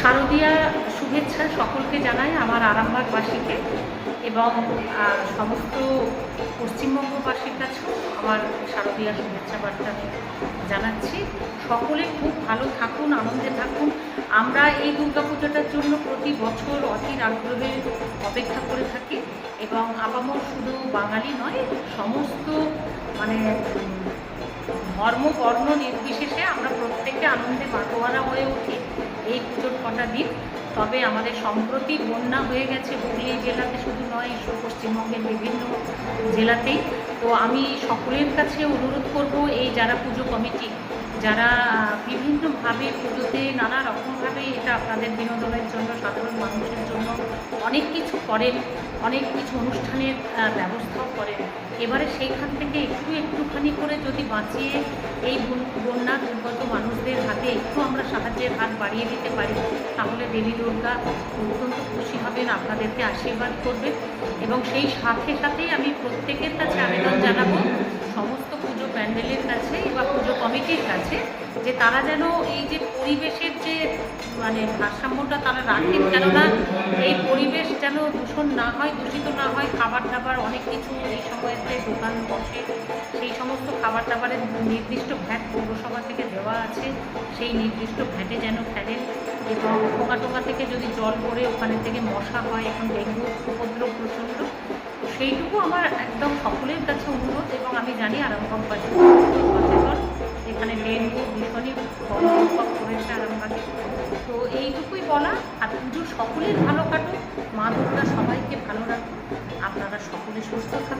শারদীয়া শুভেচ্ছা সকলকে জানাই আমার আরামবাগবাসীকে এবং সমস্ত পশ্চিমবঙ্গবাসীর কাছেও আমার শারদীয়া শুভেচ্ছা বার্তা জানাচ্ছি। সকলে খুব ভালো থাকুন, আনন্দে থাকুন। আমরা এই দুর্গাপূজাটার জন্য প্রতি বছর অধীর আগ্রহে অপেক্ষা করে থাকি এবং আপামর শুধু বাঙালি নয়, সমস্ত মানে ধর্ম, বর্ণ নির্বিশেষে আমরা প্রত্যেকে আনন্দে মাতোয়ারা হয়ে উঠি। এই পুজোর কটা দিন। তবে আমাদের সম্প্রতি বন্যা হয়ে গেছে হুগলি জেলাতে শুধু নয় পশ্চিমবঙ্গের বিভিন্ন জেলাতেই। তো আমি সকলের কাছে অনুরোধ করব, এই যারা পুজো কমিটি, যারা বিভিন্নভাবে পুজোতে নানা রকমভাবে এটা আপনাদের বিনোদনের জন্য, সাধারণ মানুষের জন্য অনেক কিছু করেন, অনেক কিছু অনুষ্ঠানের ব্যবস্থাও করেন। এবারে সেইখান থেকে একটু একটুখানি করে যদি বাঁচিয়ে এই বন্যা দুর্গত মানুষদের হাতে একটু আমরা সাহায্যের হাত বাড়িয়ে দিতে পারি, তাহলে দেবী দুর্গা অত্যন্ত খুশি হবেন, আপনাদেরকে আশীর্বাদ করবেন। এবং সেই সাথে সাথেই আমি প্রত্যেকের কাছে আবেদন জানাব, সমস্ত পুজো প্যান্ডেলের কাছে পুজো কাছে যে তারা যেন এই যে পরিবেশের যে মানে ভারসাম্যটা তারা রাখেন, কেননা এই পরিবেশ যেন দূষণ না হয়, দূষিত না হয় খাবার দাবার অনেক কিছু এই সময়তে দোকান বসে, সেই সমস্ত খাবার দাবারের নির্দিষ্ট ভ্যাট পৌরসভা থেকে দেওয়া আছে, সেই নির্দিষ্ট ভ্যাটে যেন ফেলেন এবং টোকা টোকা থেকে যদি জল পড়ে ওখানে থেকে মশা হয়, এখন ডেঙ্গু উপদ্রব প্রচণ্ড, সেইটুকু আমার একদম সকলের কাছে অনুরোধ এবং আমি জানি আরামবাগবাসী সচেতন এখানে ডেঙ্গু ভীষণই অনুভব করেছে আরামবাগে তো এইটুকুই বলা, আর পুজো সকলের ভালো কাটুক, মা দুর্গা সবাইকে ভালো রাখুক। আপনারা সকলে সুস্থ থাকুন।